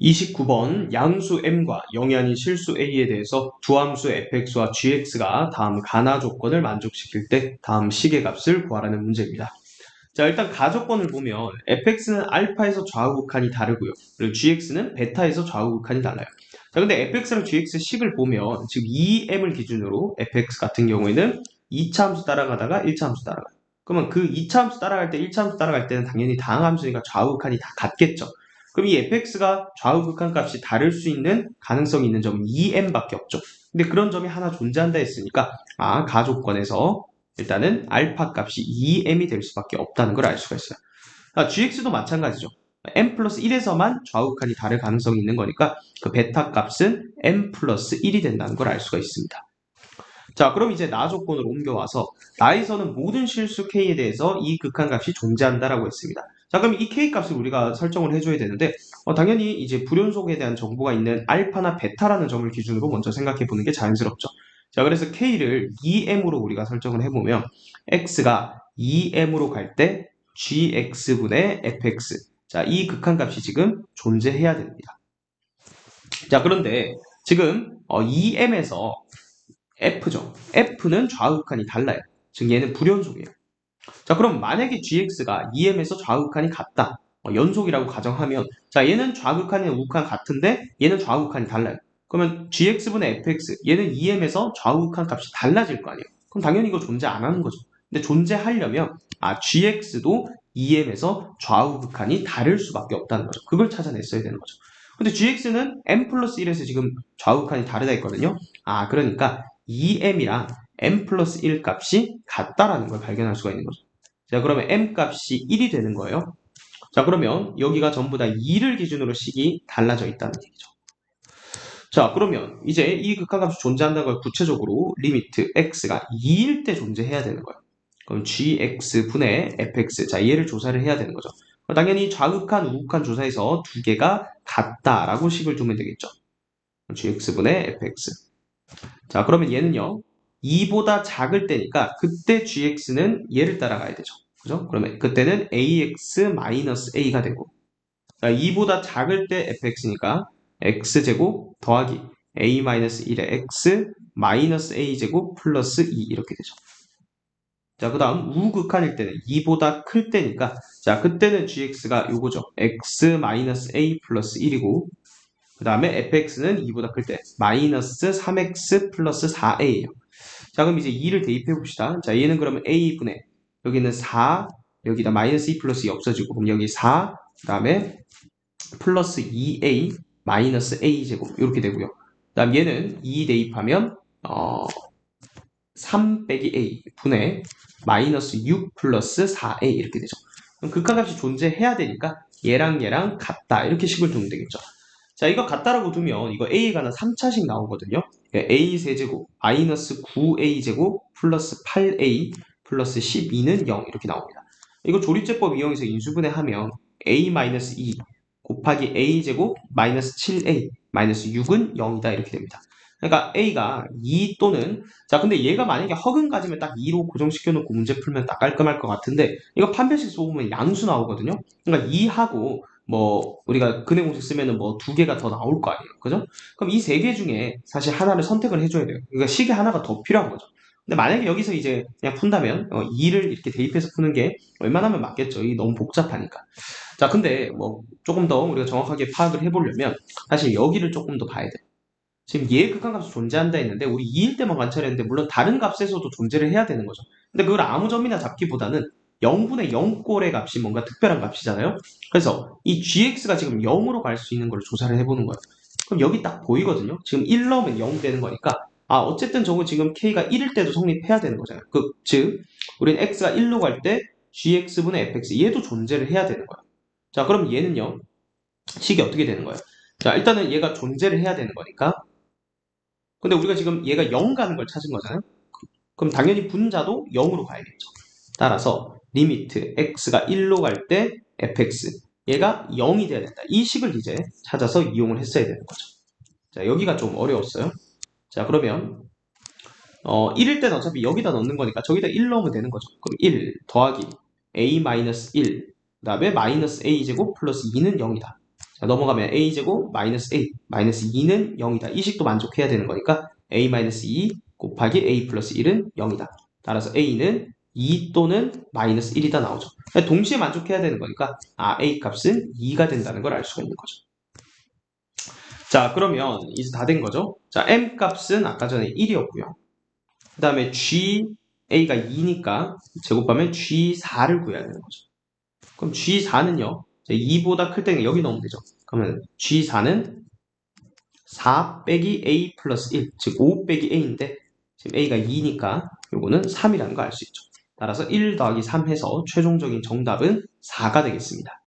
29번 양수 m과 0이 아닌 실수 a에 대해서 두 함수 fx와 gx가 다음 가나 조건을 만족시킬 때 다음 식의 값을 구하라는 문제입니다. 자 일단 가조건을 보면 fx는 알파에서 좌우 극한이 다르고요. 그리고 gx는 베타에서 좌우 극한이 달라요. 자 근데 fx랑 gx 식을 보면 지금 2m을 기준으로 fx 같은 경우에는 2차 함수 따라가다가 1차 함수 따라가요. 그러면 그 2차 함수 따라갈 때 1차 함수 따라갈 때는 당연히 다항 함수니까 좌우 극한이 다 같겠죠. 그럼 이 fx가 좌우 극한 값이 다를 수 있는 가능성이 있는 점은 2m밖에 없죠. 근데 그런 점이 하나 존재한다 했으니까 아 가조건에서 일단은 알파 값이 2m이 될 수밖에 없다는 걸 알 수가 있어요. 아, gx도 마찬가지죠. m 플러스 1에서만 좌우 극한이 다를 가능성이 있는 거니까 그 베타 값은 m 플러스 1이 된다는 걸 알 수가 있습니다. 자 그럼 이제 나 조건으로 옮겨와서 나에서는 모든 실수 k에 대해서 이 극한 값이 존재한다라고 했습니다. 자 그럼 이 k 값을 우리가 설정을 해줘야 되는데 어, 당연히 이제 불연속에 대한 정보가 있는 알파나 베타라는 점을 기준으로 먼저 생각해 보는 게 자연스럽죠. 자 그래서 k를 2m으로 우리가 설정을 해보면 x가 2m으로 갈 때 gx분의 fx 자이 극한 값이 지금 존재해야 됩니다. 자 그런데 지금 어, 2m에서 f죠. f는 좌우 극한이 달라요. 즉 얘는 불연속이에요. 자 그럼 만약에 gx가 2m에서 좌극한이 같다. 어, 연속이라고 가정하면 자 얘는 좌극한이나 우극한 같은데 얘는 좌극한이 달라요. 그러면 gx분의 fx 얘는 2m에서 좌우극한 값이 달라질 거 아니에요. 그럼 당연히 이거 존재 안 하는 거죠. 근데 존재하려면 아 gx도 2m에서 좌우극한이 다를 수밖에 없다는 거죠. 그걸 찾아냈어야 되는 거죠. 근데 gx는 m 플러스 1에서 지금 좌우극한이 다르다 했거든요. 아 그러니까 2m이랑 m 플러스 1 값이 같다라는 걸 발견할 수가 있는 거죠. 자, 그러면 m 값이 1이 되는 거예요. 자, 그러면 여기가 전부 다 2를 기준으로 식이 달라져 있다는 얘기죠. 자, 그러면 이제 이 극한값이 존재한다는 걸 구체적으로 리미트 x가 2일 때 존재해야 되는 거예요. 그럼 gx분의 fx, 자, 얘를 조사를 해야 되는 거죠. 당연히 좌극한, 우극한 조사에서 두 개가 같다라고 식을 두면 되겠죠. gx분의 fx. 자, 그러면 얘는요, 2보다 작을 때니까 그때 gx는 얘를 따라가야 되죠. 그죠? 그러면 그때는 ax-a가 되고 2보다 작을 때 fx니까 x제곱 더하기 a-1의 x 마이너스 a제곱 플러스 2 이렇게 되죠. 자, 그 다음 우극한일 때는 2보다 클 때니까 자, 그때는 gx가 요거죠. x-a 플러스 1이고 그 다음에 fx는 2보다 클 때 마이너스 3x 플러스 4a예요. 자, 그럼 이제 2를 대입해 봅시다. 자, 얘는 그러면 a분의 여기는 4, 여기다 마이너스 2 플러스 2 없어지고 그럼 여기 4, 그 다음에 플러스 2a 마이너스 a 제곱 이렇게 되고요. 그 다음 얘는 2 대입하면 어, 3 빼기 a 분의 마이너스 6 플러스 4a 이렇게 되죠. 그럼 극한값이 존재해야 되니까 얘랑 얘랑 같다 이렇게 식을 두면 되겠죠. 자 이거 같다라고 두면 이거 a가 는 3차식 나오거든요. a 세제곱 마이너스 9a제곱 플러스 8a 플러스 12는 0 이렇게 나옵니다. 이거 조립제법 이용해서 인수분해 하면 a 마이너스 2 곱하기 a제곱 마이너스 7a 마이너스 6은 0이다 이렇게 됩니다. 그러니까 a가 2 또는 자 근데 얘가 만약에 허근 가지면 딱 2로 고정시켜 놓고 문제 풀면 딱 깔끔할 것 같은데 이거 판별식 쏘보면 양수 나오거든요. 그러니까 2하고 뭐 우리가 공식 쓰면은 뭐 두 개가 더 나올 거 아니에요. 그죠? 그럼 이 세 개 중에 사실 하나를 선택을 해줘야 돼요. 그러니까 식이 하나가 더 필요한 거죠. 근데 만약에 여기서 이제 그냥 푼다면 어, 2를 이렇게 대입해서 푸는 게 웬만하면 맞겠죠. 이 너무 복잡하니까. 자, 근데 뭐 조금 더 우리가 정확하게 파악을 해보려면 사실 여기를 조금 더 봐야 돼요. 지금 얘의 극한값이 존재한다 했는데 우리 2일 때만 관찰했는데 물론 다른 값에서도 존재를 해야 되는 거죠. 근데 그걸 아무 점이나 잡기보다는 0분의 0꼴의 값이 뭔가 특별한 값이잖아요. 그래서 이 gx가 지금 0으로 갈 수 있는 걸 조사를 해보는 거예요. 그럼 여기 딱 보이거든요. 지금 1 넣으면 0 되는 거니까 아 어쨌든 저거 지금 k가 1일 때도 성립해야 되는 거잖아요. 그, 즉 우리는 x가 1로 갈 때 gx분의 fx 얘도 존재를 해야 되는 거예요. 자 그럼 얘는요. 식이 어떻게 되는 거예요? 자 일단은 얘가 존재를 해야 되는 거니까 근데 우리가 지금 얘가 0 가는 걸 찾은 거잖아요. 그럼 당연히 분자도 0으로 가야겠죠. 따라서 리미트 x가 1로 갈 때 fx 얘가 0이 돼야 된다. 이 식을 이제 찾아서 이용을 했어야 되는 거죠. 자 여기가 좀 어려웠어요. 자 그러면 어 1일 때는 어차피 여기다 넣는 거니까 저기다 1 넣으면 되는 거죠. 그럼 1 더하기 a-1 그 다음에 마이너스 a 제곱 플러스 2는 0이다. 자, 넘어가면 a제곱 마이너스 a 마이너스 2는 0이다. 이 식도 만족해야 되는 거니까 a 마이너스 2 곱하기 a 플러스 1은 0이다. 따라서 a는 2 또는 마이너스 1이다 나오죠. 동시에 만족해야 되는 거니까 아 a 값은 2가 된다는 걸 알 수가 있는 거죠. 자 그러면 이제 다 된 거죠. 자 m 값은 아까 전에 1이었고요. 그 다음에 g a가 2니까 제곱하면 g4를 구해야 되는 거죠. 그럼 g4는요. 2보다 클 때는 여기 넣으면 되죠. 그러면 g4는 4 빼기 a 플러스 1, 즉 5 빼기 a인데 지금 a가 2니까 요거는 3이라는 거 알 수 있죠. 따라서 1 더하기 3 해서 최종적인 정답은 4가 되겠습니다.